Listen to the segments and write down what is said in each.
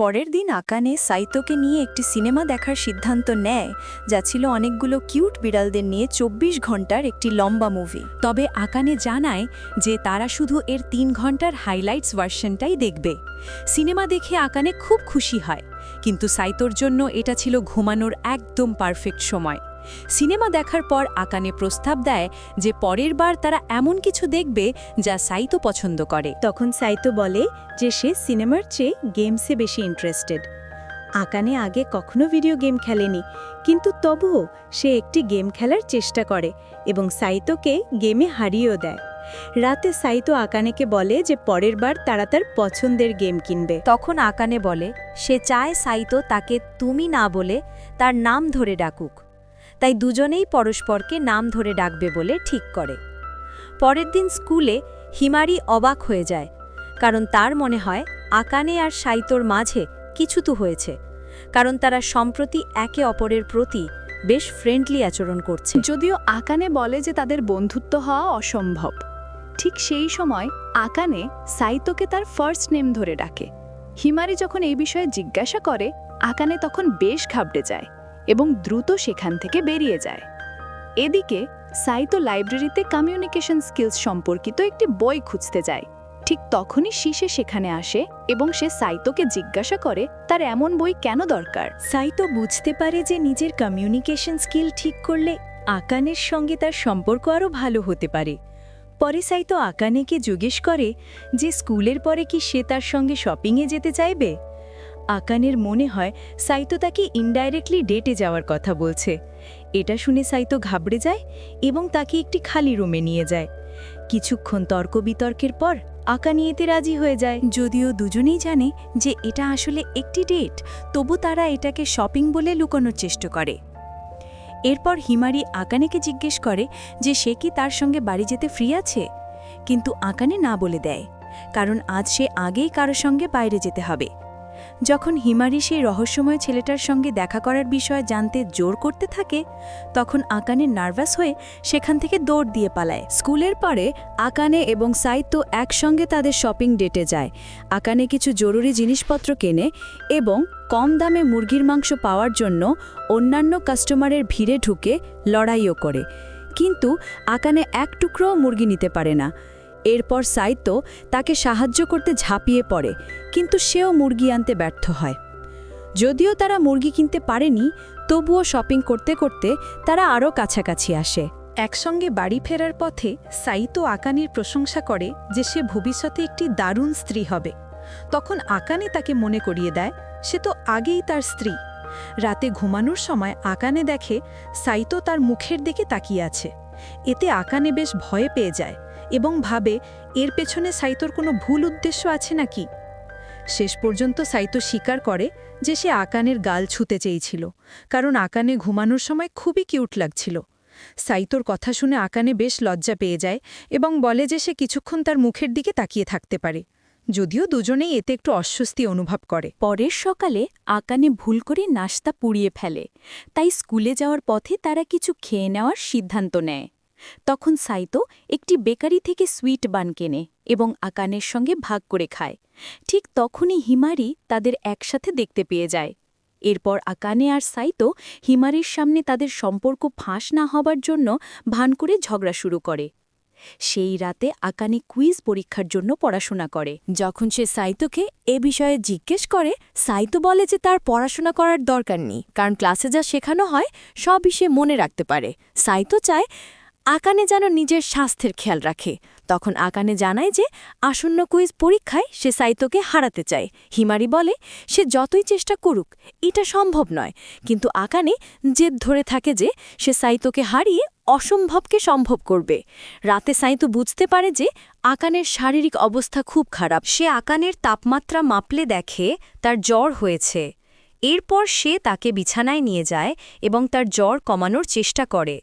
পরের দিন আকানে সাইতোকে নিয়ে একটি সিনেমা দেখার সিদ্ধান্ত নেয়, যা ছিল অনেকগুলো কিউট বিড়ালদের নিয়ে চব্বিশ ঘণ্টার একটি লম্বা মুভি। তবে আকানে জানায় যে তারা শুধু এর তিন ঘণ্টার হাইলাইটস ভার্সনটাই দেখবে। সিনেমা দেখে আকানে খুব খুশি হয়, কিন্তু সাইতোর জন্য এটা ছিল ঘুমানোর একদম পারফেক্ট সময়। সিনেমা দেখার পর আকানে প্রস্তাব দেয় যে পরের বার তারা এমন কিছু দেখবে যা সাইতো পছন্দ করে। তখন সাইতো বলে যে সে সিনেমার চেয়ে গেমসে বেশি ইন্টারেস্টেড আকানে আগে কখনো ভিডিও গেম খেলেনি কিন্তু তবুও সে একটি গেম খেলার চেষ্টা করে এবং সাইতোকে গেমে হারিয়েও দেয়। রাতে সাইতো আকানেকে বলে যে পরের বার তারা তার পছন্দের গেম কিনবে। তখন আকানে বলে সে চায় সাইতো তাকে তুমি না বলে তার নাম ধরে ডাকুক। তাই দুজনেই পরস্পরকে নাম ধরে ডাকবে বলে ঠিক করে। পরের দিন স্কুলে হিমারি অবাক হয়ে যায়, কারণ তার মনে হয় আকানে আর সাইতোর মাঝে কিছু তো হয়েছে, কারণ তারা সম্প্রতি একে অপরের প্রতি বেশ ফ্রেন্ডলি আচরণ করছে। যদিও আকানে বলে যে তাদের বন্ধুত্ব হওয়া অসম্ভব, ঠিক সেই সময় আকানে সাইতোকে তার ফার্স্ট নেম ধরে ডাকে। হিমারি যখন এই বিষয়ে জিজ্ঞাসা করে, আকানে তখন বেশ ঘাবড়ে যায়। এবং দ্রুত সেখান থেকে বেরিয়ে যায়। এদিকে, সাইতো লাইব্রেরিতে কমিউনিকেশন স্কিলস সম্পর্কিত একটি বই খুঁজতে যায়। ঠিক তখনই শিশে সেখানে আসে এবং সে সাইতোকে জিজ্ঞাসা করে, তার এমন বই কেন দরকার? সাইতো বুঝতে পারে যে নিজের কমিউনিকেশন স্কিল ঠিক করলে আকানের সঙ্গে তার সম্পর্ক আরও ভালো হতে পারে। পরে সাইতো আকানেকে জিজ্ঞেস করে যে, স্কুলের পরে কি সে তার সঙ্গে শপিংয়ে যেতে চাইবে? আকানের মনে হয় সাইতো তাকে ইনডাইরেক্টলি ডেটে যাওয়ার কথা বলছে। এটা শুনে সাইতো ঘাবড়ে যায় এবং তাকে একটি খালি রুমে নিয়ে যায়। কিছুক্ষণ তর্ক বিতর্কের পর আকানি এতে রাজি হয়ে যায়। যদিও দুজনেই জানে যে এটা আসলে একটি ডেট তবু তারা এটাকে শপিং বলে লুকানোর চেষ্টা করে। এরপর হিমারি আকানেকে জিজ্ঞেস করে যে সে কি তার সঙ্গে বাড়ি যেতে ফ্রি আছে? কিন্তু আকানে না বলে দেয়, কারণ আজ সে আগেই কারোর সঙ্গে বাইরে যেতে হবে। যখন হিমারি সেই রহস্যময় ছেলেটার সঙ্গে দেখা করার বিষয়ে জানতে জোর করতে থাকে, তখন আকানে নার্ভাস হয়ে সেখান থেকে দৌড় দিয়ে পালায়। স্কুলের পরে আকানে এবং সাইতো একসঙ্গে তাদের শপিং ডেটে যায়। আকানে কিছু জরুরি জিনিসপত্র কেনে এবং কম দামে মুরগির মাংস পাওয়ার জন্য অন্যান্য কাস্টমারের ভিড়ে ঢুকে লড়াইও করে। কিন্তু আকানে এক টুকরোও মুরগি নিতে পারে না। এরপর সাইতো তাকে সাহায্য করতে ঝাঁপিয়ে পড়ে, কিন্তু সেও মুরগি আনতে ব্যর্থ হয়। যদিও তারা মুরগি কিনতে পারেনি, তবুও শপিং করতে করতে তারা আরও কাছাকাছি আসে। একসঙ্গে বাড়ি ফেরার পথে সাইতো আকানির প্রশংসা করে যে সে ভবিষ্যতে একটি দারুণ স্ত্রী হবে। তখন আকানে তাকে মনে করিয়ে দেয়, সে তো আগেই তার স্ত্রী। রাতে ঘুমানোর সময় আকানে দেখে সাইতো তার মুখের দিকে তাকিয়ে আছে। এতে আকানে বেশ ভয়ে পেয়ে যায়। এবং ভাবে, এর পেছনে সাইতোর কোনো ভুল উদ্দেশ্য আছে নাকি? শেষ পর্যন্ত সাইতো স্বীকার করে যে সে আকানের গাল ছুতে চেয়েছিল, কারণ আকানে ঘুমানোর সময় খুবই কিউট লাগছিল। সাইতোর কথা শুনে আকানে বেশ লজ্জা পেয়ে যায় এবং বলে যে সে কিছুক্ষণ তার মুখের দিকে তাকিয়ে থাকতে পারে, যদিও দুজনেই এতে একটু অস্বস্তি অনুভব করে। পরের সকালে আকানে ভুল করে নাস্তা পুড়িয়ে ফেলে, তাই স্কুলে যাওয়ার পথে তারা কিছু খেয়ে নেওয়ার সিদ্ধান্ত নেয়। তখন সাইতো একটি বেকারি থেকে সুইট বান কেনে এবং আকানের সঙ্গে ভাগ করে খায়। ঠিক তখনই হিমারি তাদের একসাথে দেখতে পেয়ে যায়। এরপর আকানে আর সাইতো হিমারির সামনে তাদের সম্পর্ক ফাঁস না হবার জন্য ভান করে ঝগড়া শুরু করে। সেই রাতে আকানে কুইজ পরীক্ষার জন্য পড়াশোনা করে। যখন সে সাইতোকে এ বিষয়ে জিজ্ঞেস করে, সাইতো বলে যে তার পড়াশোনা করার দরকার নেই, কারণ ক্লাসে যা শেখানো হয় সবই সে মনে রাখতে পারে। সাইতো চায় আকানে যেন নিজের স্বাস্থ্যের খেয়াল রাখে। তখন আকানে জানায় যে, আসন্ন কুইজ পরীক্ষায় সে সাইতোকে হারাতে চায়। হিমারি বলে, সে যতই চেষ্টা করুক, এটা সম্ভব নয়। কিন্তু আকানে জেদ ধরে থাকে যে, সে সাইতোকে হারিয়ে অসম্ভবকে সম্ভব করবে। রাতে সাইতো বুঝতে পারে যে, আকানের শারীরিক অবস্থা খুব খারাপ। সে আকানের তাপমাত্রা মাপলে দেখে তার জ্বর হয়েছে। এরপর সে তাকে বিছানায় নিয়ে যায় এবং তার জ্বর কমানোর চেষ্টা করে।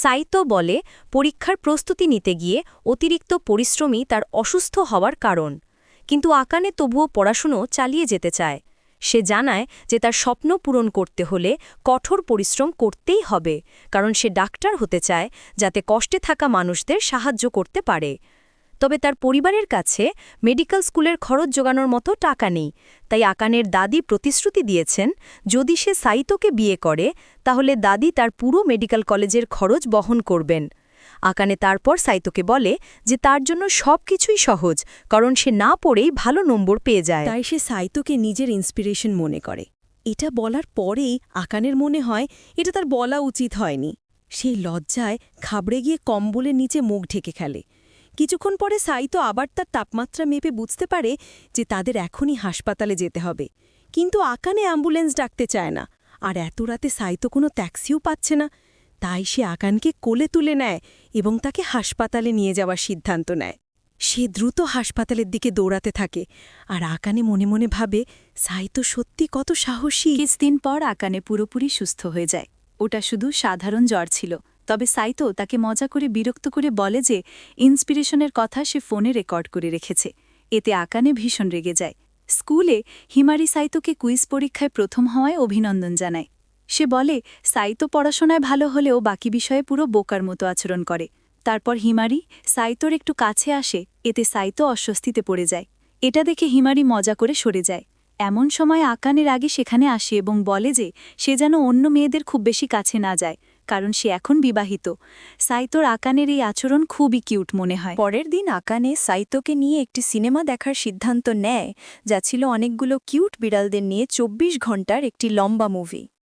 সাইতো বলে পরীক্ষার প্রস্তুতি নিতে গিয়ে অতিরিক্ত পরিশ্রমী তার অসুস্থ হওয়ার কারণ। কিন্তু আকানে তবুও পড়াশুনো চালিয়ে যেতে চায়। সে জানায় যে তার স্বপ্ন পূরণ করতে হলে কঠোর পরিশ্রম করতেই হবে, কারণ সে ডাক্তার হতে চায় যাতে কষ্টে থাকা মানুষদের সাহায্য করতে পারে। তবে তার পরিবারের কাছে মেডিকেল স্কুলের খরচ জোগানোর মতো টাকা নেই। তাই আকানের দাদি প্রতিশ্রুতি দিয়েছেন, যদি সে সাইতোকে বিয়ে করে, তাহলে দাদি তার পুরো মেডিকেল কলেজের খরচ বহন করবেন। আকানে তারপর সাইতোকে বলে যে তার জন্য সব কিছুই সহজ, কারণ সে না পড়েই ভালো নম্বর পেয়ে যায়। তাই সে সাইতোকে নিজের ইন্সপিরেশন মনে করে। এটা বলার পরেই আকানের মনে হয় এটা তার বলা উচিত হয়নি। সেই লজ্জায় খাবড়ে গিয়ে কম্বলের নিচে মুখ ঢেকে খেলে কিছুক্ষণ পরে সাইতো আবার তার তাপমাত্রা মেপে বুঝতে পারে যে তাদের এখনই হাসপাতালে যেতে হবে। কিন্তু আকানে অ্যাম্বুলেন্স ডাকতে চায় না। আর এত রাতে সাইতো কোনো ট্যাক্সিও পাচ্ছে না। তাই সে আকানকে কোলে তুলে নেয় এবং তাকে হাসপাতালে নিয়ে যাওয়ার সিদ্ধান্ত নেয়। সে দ্রুত হাসপাতালের দিকে দৌড়াতে থাকে আর আকানে মনে মনে ভাবে, সাই তো সত্যি কত সাহসী। কিছুদিন পর আকানে পুরোপুরি সুস্থ হয়ে যায়। ওটা শুধু সাধারণ জ্বর ছিল। তবে সাইতো তাকে মজা করে বিরক্ত করে বলে যে ইন্সপিরেশনের কথা সে ফোনে রেকর্ড করে রেখেছে। এতে আকানে ভীষণ রেগে যায়। স্কুলে হিমারি সাইতোকে কুইজ পরীক্ষায় প্রথম হওয়ায় অভিনন্দন জানায়। সে বলে, সাইতো পড়াশোনায় ভালো হলেও বাকি বিষয়ে পুরো বোকার মতো আচরণ করে। তারপর হিমারি সাইতোর একটু কাছে আসে, এতে সাইতো অস্বস্তিতে পড়ে যায়। এটা দেখে হিমারি মজা করে সরে যায়। এমন সময় আকানের আগে সেখানে আসে এবং বলে যে সে যেন অন্য মেয়েদের খুব বেশি কাছে না যায়। কারণ সে এখন বিবাহিত। সাইতোর আকানের এই আচরণ খুবই কিউট মনে হয়। পরের দিন আকানে সাইতোকে নিয়ে একটি সিনেমা দেখার সিদ্ধান্ত নেয়, যা ছিল অনেকগুলো কিউট বিড়ালদের নিয়ে ২৪ ঘণ্টার একটি লম্বা মুভি।